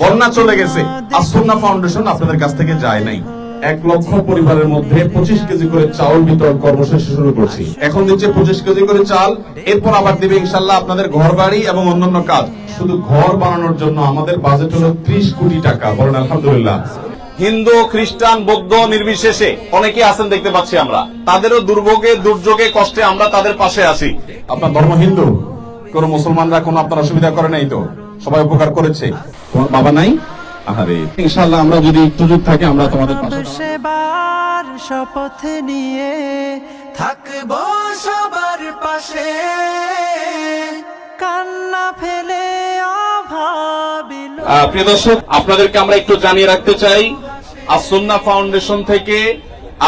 বন্যা চলে গেছে। আসন্না ফাউন্ডেশন আপনাদের কাছ থেকে যায় নাই। এক লক্ষ পরিবারের মধ্যে পঁচিশ কেজি করে চাউল বিতরণ কর্মসূচি শুরু করছি। এখন দিচ্ছে পঁচিশ কেজি করে চাল। এরপর আবার দিবে ইনশাল্লাহ আপনাদের ঘর বাড়ি এবং অন্যান্য কাজ। শুধু ঘর বানানোর জন্য আমাদের বাজেট হলো ত্রিশ কোটি টাকা। বলেন আলহামদুলিল্লাহ। হিন্দু, খ্রিস্টান, বৌদ্ধ নির্বিশেষে অনেকে আছেন দেখতে পাচ্ছি আমরা। তাদেরও দুর্ভোগে, দুর্যোগে, কষ্টে আমরা তাদের পাশে আছি। আপনার ধর্ম হিন্দু? কোন মুসলমানরা কোনো আপনার অসুবিধা করে নাই তো? সবাই উপকার করেছে। তোমার বাবা নাই? আহারে। ইনশাআল্লাহ আমরা যদি সুযোগ থাকে আমরা তোমাদের পাশে সেবার শপথ নিয়ে থাকব সবার পাশে। কান্না ফেলে অভাবিল প্রিয় দর্শক আপনাদেরকে আমরা একটু জানিয়ে রাখতে চাই আসন্না ফাউন্ডেশন থেকে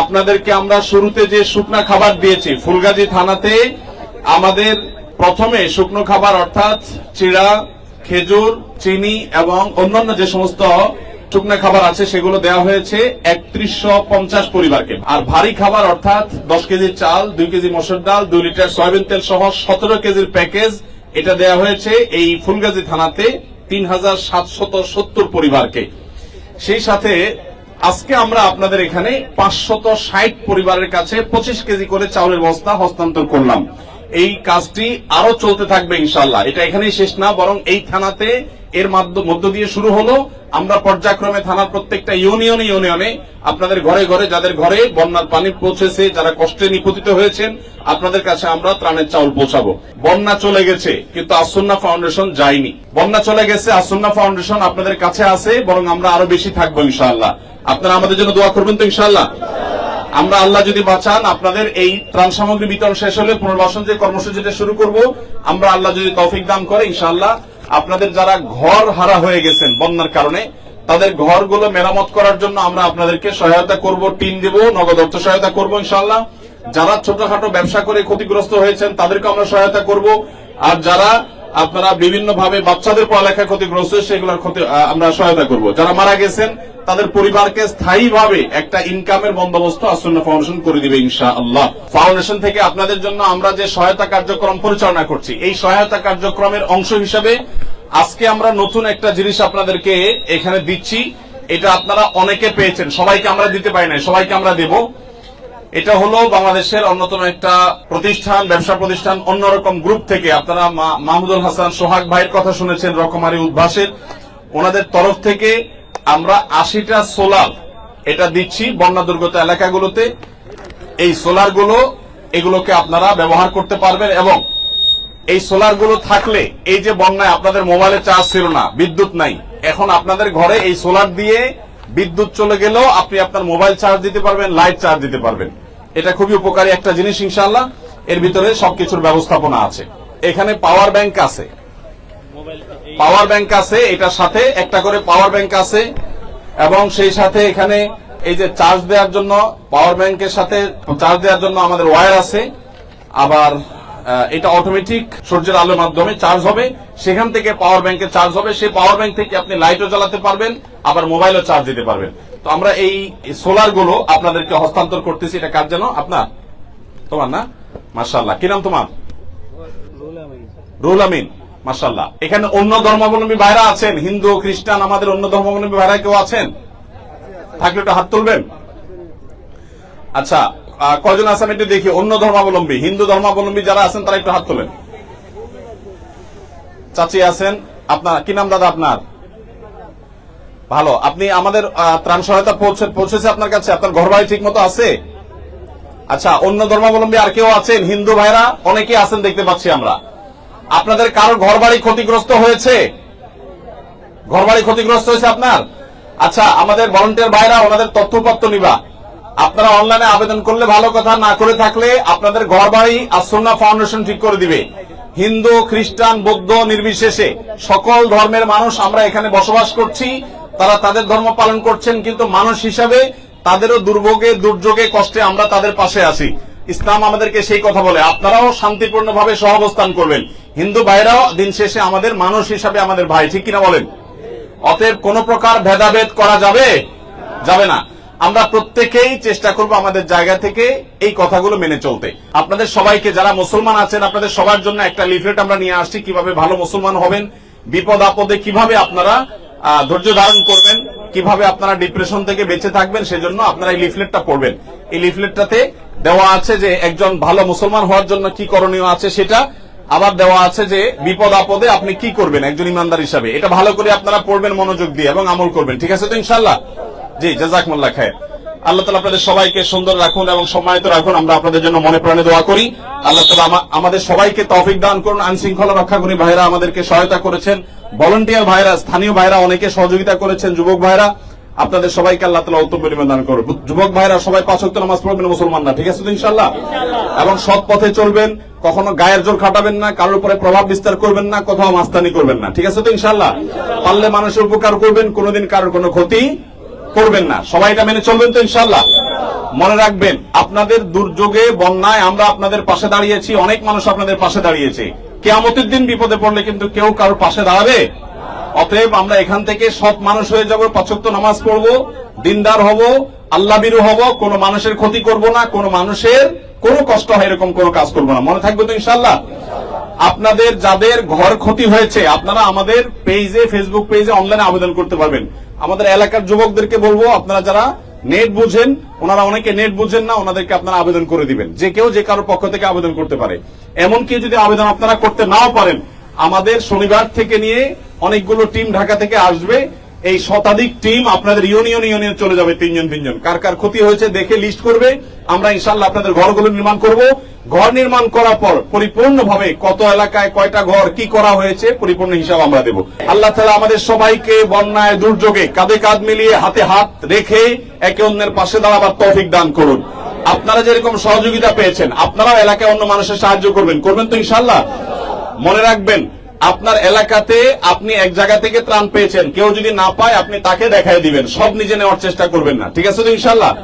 আপনাদেরকে আমরা শুরুতে যে শুকনা খাবার দিয়েছি ফুলগাজী থানাতে আমাদের প্রথমে শুকনো খাবার অর্থাৎ চিড়া খেজুর, চিনি এবং অন্যান্য যে সমস্ত শুকনো খাবার আছে, সেগুলো দেওয়া হয়েছে একত্রিশশো পরিবারকে। আর ভারী খাবার অর্থাৎ দশ কেজি চাল, দুই কেজি মসুর ডাল, দুই লিটার সয়াবিন তেল সহ সতেরো কেজির প্যাকেজ এটা দেওয়া হয়েছে এই ফুলগাজী থানাতে তিন হাজার পরিবারকে। সেই সাথে আজকে আমরা আপনাদের এখানে পাঁচশত ষাট পরিবারের কাছে পঁচিশ কেজি করে চাউলের বস্তা হস্তান্তর করলাম। এই কাজটি আরও চলতে থাকবে ইনশাল্লাহ এটা এখানেই শেষ না, বরং এই থানাতে এর মধ্য দিয়ে শুরু হলো। আমরা পর্যায়ক্রমে থানার প্রত্যেকটা ইউনিয়নে ইউনিয়নে আপনাদের ঘরে ঘরে, যাদের ঘরে বন্যার পানি পৌঁছেছে, যারা কষ্টে নিপতিত হয়েছেন, আপনাদের কাছে আমরা ত্রাণের চাউল পৌঁছাবো। বন্যা চলে গেছে, কিন্তু আসন্না ফাউন্ডেশন যায়নি। বন্যা চলে গেছে, আসন্না ফাউন্ডেশন আপনাদের কাছে আছে, বরং আমরা আরও বেশি থাকব ইনশাল্লাহ আপনারা আমাদের জন্য দোয়া করবেন তো ইনশাআল্লাহ? আমরা আল্লাহ যদি বাঁচান, আপনাদের এই ত্রাণ সামগ্রী বিতরণ শেষ হলে পুনর্বাসন যে কর্মসূচিটা শুরু করব, আমরা আল্লাহ যদি তৌফিক দান করে, ইনশাআল্লাহ আপনাদের যারা ঘর হারা হয়ে গেছেন বন্যার কারণে, তাদের ঘরগুলো মেরামত করার জন্য আমরা আপনাদেরকে সহায়তা করব টিম দেব, নগদ অর্থ সহায়তা করব, ইনশাআল্লাহ। যারা ছোটখাটো ব্যবসা করে ক্ষতিগ্রস্ত হয়েছেন, তাদেরকে আমরা সহায়তা করব। আর যারা আপনারা বিভিন্ন ভাবে বাচ্চাদের পড়ালেখা ক্ষতিগ্রস্ত, সেগুলোর ক্ষতি আমরা সহায়তা করব। যারা মারা গেছেন, তাদের পরিবারকে স্থায়ীভাবে একটা ইনকামের বন্দোবস্ত আসন্ন ফাউন্ডেশন করে দিবে ইনশা আল্লাহ ফাউন্ডেশন থেকে আপনাদের জন্য আমরা যে সহায়তা কার্যক্রম পরিচালনা করছি, এই সহায়তা কার্যক্রমের অংশ হিসাবে আজকে আমরা নতুন একটা জিনিস আপনাদেরকে এখানে দিচ্ছি। এটা আপনারা অনেকে পেয়েছেন, সবাইকে আমরা দিতে পারি না সবাইকে আমরা দেব। এটা হলো বাংলাদেশের অন্যতম একটা প্রতিষ্ঠান, ব্যবসা প্রতিষ্ঠান, অন্যরকম গ্রুপ থেকে। আপনারা মাহমুদুল হাসান সোহাগ ভাইয়ের কথা শুনেছেন, রকমারি উদ্ভাসের। ওনাদের তরফ থেকে আমরা আশিটা সোলার এটা দিচ্ছি বন্যা দুর্গত এলাকাগুলোতে। এই সোলারগুলো, এগুলোকে আপনারা ব্যবহার করতে পারবেন এবং এই সোলারগুলো থাকলে, এই যে বন্যায় আপনাদের মোবাইলে চার্জ ছিল না, বিদ্যুৎ নাই, এখন আপনাদের ঘরে এই সোলার দিয়ে বিদ্যুৎ চলে গেলেও আপনি আপনার মোবাইল চার্জ দিতে পারবেন, লাইট চার্জ দিতে পারবেন। এটা খুবই উপকারী একটা জিনিস ইনশাল্লাহ এর ভিতরে সবকিছুর ব্যবস্থাপনা আছে। এখানে পাওয়ার ব্যাংক আছে। পাওয়ার ব্যাংক আছে, এটার সাথে একটা করে পাওয়ার ব্যাংক আছে। এবং সেই সাথে এখানে এই যে চার্জ দেওয়ার জন্য পাওয়ার ব্যাংকের সাথে চার্জ দেওয়ার জন্য আমাদের ওয়্যার আছে। আবার এটা অটোমেটিক সূর্যের আলোর মাধ্যমে চার্জ হবে। সেখান থেকে পাওয়ার ব্যাংকে চার্জ হবে। সেই পাওয়ার ব্যাংক থেকে আপনি লাইটও জ্বালাতে পারবেন, আবার মোবাইলও চার্জ দিতে পারবেন। তো আমরা এই সোলারগুলো আপনাদেরকে হস্তান্তর করতেছি। এটা কার যেন আপনার? তোমার না? মার্শাল্লাহ কি নাম তোমার? রুহুল আমিন। মাসাল্লাহ এখানে অন্য ধর্মাবলম্বী ভাইরা আছেন? হিন্দু, খ্রিস্টান, আমাদের অন্য ধর্মাবলম্বী ভাইরা কেউ আছেন? থাকলে একটু হাত তুলবেন। আচ্ছা আহ, কয়জন আছেন একটু দেখি অন্য ধর্মাবলম্বী হিন্দু ধর্মাবলম্বী যারা আছেন তারা একটু হাত তোলেন। চাচি আছেন আপনার কি নাম দাদা আপনার? ভালো আপনি আমাদের ত্রাণ সহায়তা পৌঁছে পৌঁছেছে আপনার কাছে আপনার ঘর বাড়ি ঠিক মতো আছে? আচ্ছা অন্য ধর্মাবলম্বী আর কেউ আছেন? হিন্দু ভাইরা অনেকে আছেন দেখতে পাচ্ছি আমরা। আপনাদের কারও ঘর বাড়ি ক্ষতিগ্রস্ত হয়েছে? ঘর বাড়ি ক্ষতিগ্রস্ত হয়েছে আপনার? আচ্ছা আমাদের ভলেন্টিয়ার ভাইরা ওনাদের তথ্যপত্র নিবা। আপনারা অনলাইনে আবেদন করলে ভালো কথা, না করে থাকলে আপনাদের ঘর বাড়ি আসন্না ফাউন্ডেশন ঠিক করে দিবে। হিন্দু, খ্রিস্টান, বৌদ্ধ নির্বিশেষে সকল ধর্মের মানুষ আমরা এখানে বসবাস করছি। তারা তাদের ধর্ম পালন করছেন, কিন্তু মানুষ হিসাবে তাদেরও দুর্ভোগে, দুর্যোগে, কষ্টে আমরা তাদের পাশে আছি। ইসলাম আমাদেরকে সেই কথা বলে, আপনারাও শান্তিপূর্ণভাবে সহাবস্থান করবেন। হিন্দু ভাইরাও দিন শেষে আমাদের মানুষ হিসাবে আমাদের ভাই, ঠিক কিনা বলেন? অতএব কোন প্রকার ভেদাভেদ করা যাবে? যাবে না। আমরা প্রত্যেকেই চেষ্টা করব আমাদের জায়গা থেকে এই কথাগুলো মেনে চলতে। আপনাদের সবাইকে, যারা মুসলমান আছেন, আপনাদের সবার জন্য একটা লিফলেট আমরা নিয়ে আসছি, কীভাবে ভালো মুসলমান হবেন, বিপদ আপদে কীভাবে আপনারা ধৈর্য ধারণ করবেন, কীভাবে আপনারা ডিপ্রেশন থেকে বেঁচে থাকবেন, সেজন্য আপনারা এই লিফলেটটা পড়বেন। এই লিফলেটটাতে দেওয়া আছে যে, একজন ভালো মুসলমান হওয়ার জন্য কি করণীয় আছে সেটা, আবার দেওয়া আছে যে, বিপদ আপদে আপনি কি করবেন, একজন ইমানদার হিসাবে। এটা ভালো করে আপনারা পড়বেন, মনোযোগ দিয়ে এবং আমল করবেন। ঠিক আছে তো ইনশাল্লাহ জি জাজাকমুল্লাহ খায় আল্লাহ তালা আপনাদের সবাইকে সুন্দর রাখুন এবং সম্মানিত রাখুন। আমরা আপনাদের জন্য মনে প্রাণে দোয়া করি। আল্লাহ তালা আমাদের সবাইকে তৌফিক দান করুন। আইন শৃঙ্খলা রক্ষা করি। ভাইরা আমাদেরকে সহায়তা করেছেন। ভলেন্টিয়ার ভাইরা স্থানীয় ভাইরা অনেকে সহযোগিতা করেছেন। যুবক ভাইরা আপনাদের সবাইকে আল্লাহ তালা উত্তম পরিমাণ দান করুন। যুবক ভাইরা সবাই পাঁচ ওয়াক্ত নামাজ পড়বেন মুসলমানরা। ঠিক আছে তো ইনশাল্লাহ এবং সৎ পথে চলবেন। কখনো গায়ের জোর খাটাবেন না কারোর উপরে প্রভাব বিস্তার করবেন না কোথাও মাস্তানি করবেন না। ঠিক আছে তো ইনশাল্লাহ পারলে মানুষের উপকার করবেন কোনোদিন কারোর কোনো ক্ষতি করবেন না। সবাই এটা মেনে চলবেন তো ইনশাল্লাহ মনে রাখবেন, আপনাদের দুর্যোগে, বন্যায় আমরা আপনাদের পাশে দাঁড়িয়েছি, অনেক মানুষ আপনাদের পাশে দাঁড়িয়েছে। কেয়ামতের দিন বিপদে পড়লে কিন্তু কেউ কারোর পাশে দাঁড়াবে। অতএব আমরা এখান থেকে সৎ মানুষ হয়ে যাব, পাঁচক্ত নামাজ পড়ব, দিনদার হব আল্লাহ বিরু হব, কোন মানুষের ক্ষতি করব না, কোন মানুষের কোনো কষ্ট হয় এরকম কোনো কাজ করব না। মনে থাকবে তো ইনশাল্লাহ আপনাদের যাদের ঘর ক্ষতি হয়েছে, আপনারা আমাদের পেজে ফেসবুক পেজে অনলাইনে আবেদন করতে পারবেন। আমাদের এলাকার যুবকদেরকে বলব, আপনারা যারা নেট বুঝেন, ওনারা অনেকে নেট বুঝেন না, ওনাদেরকে আপনারা আবেদন করে দিবেন। যে কেউ যে কারোর পক্ষ থেকে আবেদন করতে পারে। এমনকি যদি আবেদন আপনারা করতে নাও পারেন, আমাদের শনিবার থেকে নিয়ে অনেকগুলো টিম ঢাকা থেকে আসবে। এই শতাধিক টিম আপনাদের ইউনিয়ন ইউনিয়ন চলে যাবে তিনজন তিনজন। কার কার ক্ষতি হয়েছে দেখে লিস্ট করবে। আমরা ইনশাল্লাহ আপনাদের ঘরগুলো নির্মাণ করব। ঘর নির্মাণ করার পর পরিপূর্ণভাবে কত এলাকায় কয়টা ঘর, কি করা হয়েছে, পরিপূর্ণ হিসাব আমরা দেব। আল্লাহ তালা আমাদের সবাইকে বন্যায়, দুর্যোগে কাঁধে কাঁধ মিলিয়ে হাতে হাত রেখে একে অন্যের পাশে দাঁড়াবার তৌফিক দান করুন। আপনারা যেরকম সহযোগিতা পেয়েছেন, আপনারাও এলাকায় অন্য মানুষের সাহায্য করবেন। করবেন তো ইনশাল্লাহ মনে রাখবেন আপনার এলাকাতে আপনি এক জায়গা থেকে ত্রাণ পেয়েছেন। কেউ যদি না পায়, আপনি তাকে দেখাই দিবেন। সব নিজে নেওয়ার চেষ্টা করবেন না। ঠিক আছে তো ইনশাল্লাহ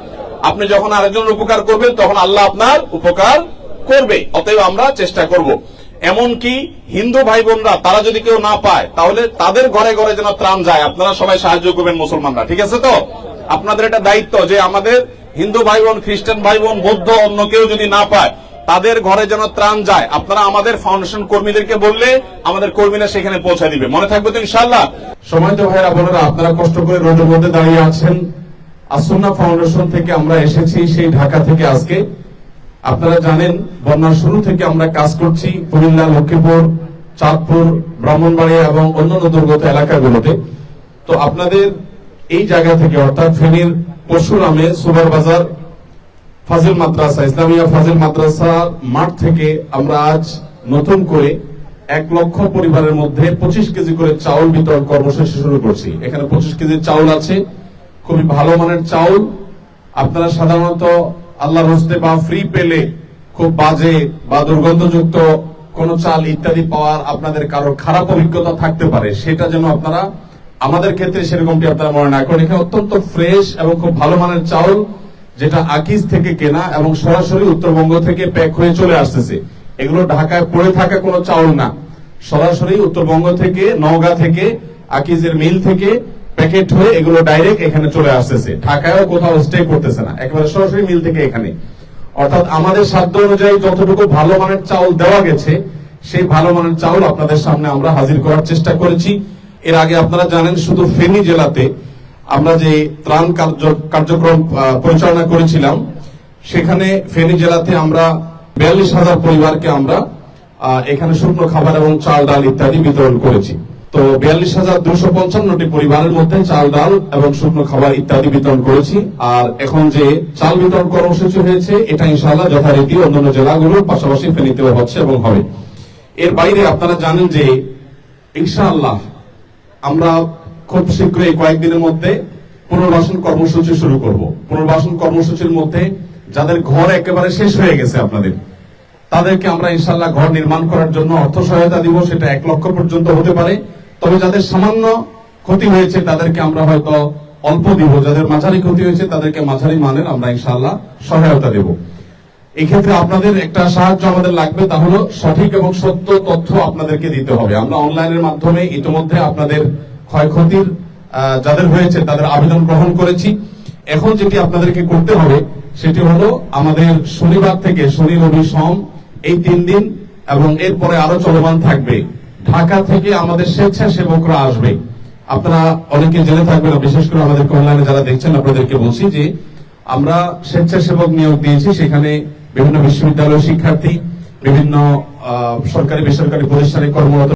আপনি যখন আরেকজনের উপকার করবেন, তখন আল্লাহ আপনার উপকার করবে অতএব আমরা চেষ্টা করব। এমনকি হিন্দু ভাই বোনরা তারা যদি কেউ না পায়, তাহলে তাদের ঘরে ঘরে যেন ত্রাণ যায়। আপনারা সবাই সাহায্য করবেন মুসলমানরা। ঠিক আছে তো? আপনাদের এটা দায়িত্ব যে আমাদের হিন্দু ভাই বোন খ্রিস্টান ভাই বোন বৌদ্ধ, অন্য কেউ যদি না পায় তাদের ঘরে যেন ত্রাণ যায়। আপনারা আমাদের ফাউন্ডেশন কর্মীদেরকে বললে আমাদের কর্মীরা সেখানে পৌঁছে দিবে। মনে থাকবে তো ইনশাল্লাহ সময় তো ভাইরা বোনেরা, আপনারা কষ্ট করে রোদের মধ্যে দাঁড়িয়ে আছেন। আসন্না ফাউন্ডেশন থেকে আমরা এসেছি, সেই ঢাকা থেকে আজকে। আপনারা জানেন, বন্যার শুরু থেকে আমরা কাজ করছি কুমিল্লা, লক্ষ্মীপুর, চাঁদপুর, ব্রাহ্মণবাড়িয়া এবং অন্যান্য দুর্গত এলাকাগুলোতে। তো আপনাদের এই জায়গা থেকে, অর্থাৎ ফেনীর পরশুরামে সুপার বাজার ফাজিল মাদ্রাসা, ইসলামিয়া ফাজিল মাদ্রাসা মাঠ থেকে আমরা আজ নতুন করে এক লক্ষ পরিবারের মধ্যে পঁচিশ কেজি করে চাউল বিতরণ কর্মসূচি শুরু করছি। এখানে পঁচিশ কেজি চাউল আছে, খুবই ভালো মানের চাউল। আপনারা সাধারণত আল্লাহর হস্তে বা ফ্রি পেলে খুব বাজে বা দুর্গন্ধযুক্ত কোন চাল ইত্যাদি পাওয়ার আপনাদের কারও খারাপ অভিজ্ঞতা থাকতে পারে, সেটা যেন আপনারা আমাদের ক্ষেত্রে সেরকমটি আপনারা মনে না করেন। এখানে অত্যন্ত ফ্রেশ এবং খুব ভালো মানের চাউল যেটা আকিজ থেকে কেনা এবং সরাসরি উত্তরবঙ্গ থেকে প্যাক হয়ে চলে আসতেছে। এগুলো ঢাকায় পড়ে থাকা কোনো চাউল না। সরাসরি উত্তরবঙ্গ থেকে নওগাঁ থেকে আকিজের মিল থেকে প্যাকেট হয়ে এগুলো ডাইরেক্ট এখানে চলে আসতেছে। ঢাকায়ও কোথাও স্টে করতেছে না। একেবারে সরাসরি মিল থেকে এখানে। অর্থাৎ আমাদের সাধ্য অনুযায়ী যতটুকু ভালো মানের চাউল দেওয়া গেছে সেই ভালো মানের চাউল আপনাদের সামনে আমরা হাজির করার চেষ্টা করেছি। এর আগে আপনারা জানেন শুধু ফেনী জেলাতে আমরা যে ত্রাণ কার্য- কার্যক্রম পরিচালনা করেছিলাম, সেখানে ফেনী জেলাতে আমরা বিয়াল্লিশ হাজার পরিবারকে আমরা এখানে শুকনো খাবার এবং চাল, ডাল ইত্যাদি বিতরণ করেছি। তো বিয়াল্লিশ হাজার দুশো পঞ্চান্নটি পরিবারের মধ্যে চাল, ডাল এবং শুকনো খাবার ইত্যাদি বিতরণ করেছি। আর এখন যে চাল বিতরণ কর্মসূচি হয়েছে, এটা ইনশাআল্লাহ যথারীতি অন্যান্য জেলাগুলোর পাশাপাশি ফেনীতেও হচ্ছে এবং হবে। এর বাইরে আপনারা জানেন যে ইনশাআল্লাহ আমরা খুব শীঘ্রই কয়েকদিনের মধ্যে পুনর্বাসন কর্মসূচি শুরু করব। পুনর্বাসন কর্মসূচির মধ্যে যাদের ঘর একেবারে শেষ হয়ে গেছে আপনাদের, তাদেরকে আমরা ইনশাল্লাহ ঘর নির্মাণ করার জন্য অর্থ সহায়তা দিব, সেটা এক লক্ষ পর্যন্ত হতে পারে। তবে যাদের সামান্য ক্ষতি হয়েছে, তাদেরকে আমরা হয়তো অল্প দিব। যাদের মাঝারি ক্ষতি হয়েছে, তাদেরকে মাঝারি মানের আমরা ইনশাল্লাহ সহায়তা দেব। এই ক্ষেত্রে আপনাদের একটা সাহায্য আমাদের লাগবে, তা হলো সঠিক এবং সত্য তথ্য আপনাদেরকে দিতে হবে। আমরা অনলাইনের মাধ্যমে ইতিমধ্যে আপনাদের ক্ষয়ক্ষতির যাদের হয়েছে তাদের আবেদন গ্রহণ করেছি। এখন যেটি আপনাদেরকে করতে হবে, সেটি হলো আমাদের শনিবার থেকে শনি, রবি, সোম এই তিন দিন এবং এরপরে আরও চলমান থাকবে। ঢাকা থেকে আমাদের স্বেচ্ছাসেবকরা আসবে। আপনারা অনেকে জেনে থাকবেন বিশেষ করে আমাদের অনলাইনে যারা দেখছেন, আপনাদেরকে বলছি যে আমরা স্বেচ্ছাসেবক নিয়োগ দিয়েছি, সেখানে বিভিন্ন বিশ্ববিদ্যালয় শিক্ষার্থী, বিভিন্ন সরকারি, বেসরকারি প্রতিষ্ঠানে কর্মরত